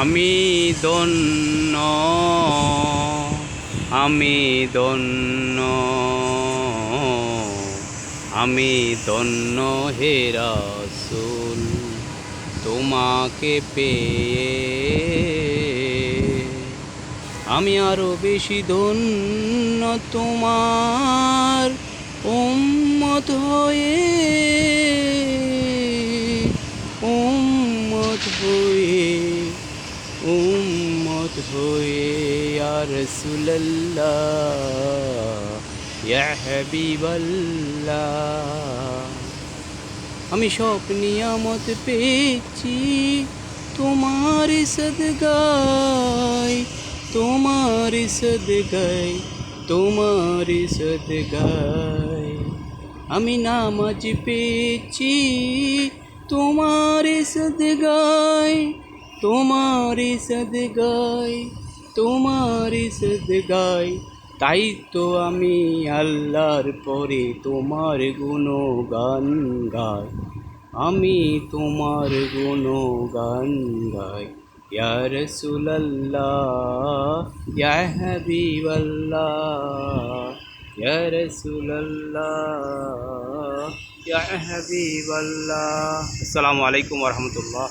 আমি দন্য আমি দন্য আমি দন্য হে রাসূল, তোমাকে পেয়ে। আমি আরও বেশি ধন্য তোমার উম্মত হয়ে উম্মত হয়ে। হয়ে ইয়া হাবিবাল্লাহ আমি সব নিয়ামত পেয়েছি তোমার সদগায় তোমার সদগায় তোমার সদগায় আমি নামাজ পেয়েছি তোমার সদগায় তোমার সদগায় তোমার সদগায় তাই তো আমি আল্লাহর পরে তোমার গুণগান গাই। আমি তোমার গুণগান গাই। ইয়া রাসূলুল্লাহ, ইয়া হাবিবাল্লাহ, ইয়া ইয়া হাবিবাল্লাহ। আসসালামু আলাইকুম রাহমাতুল্লাহ।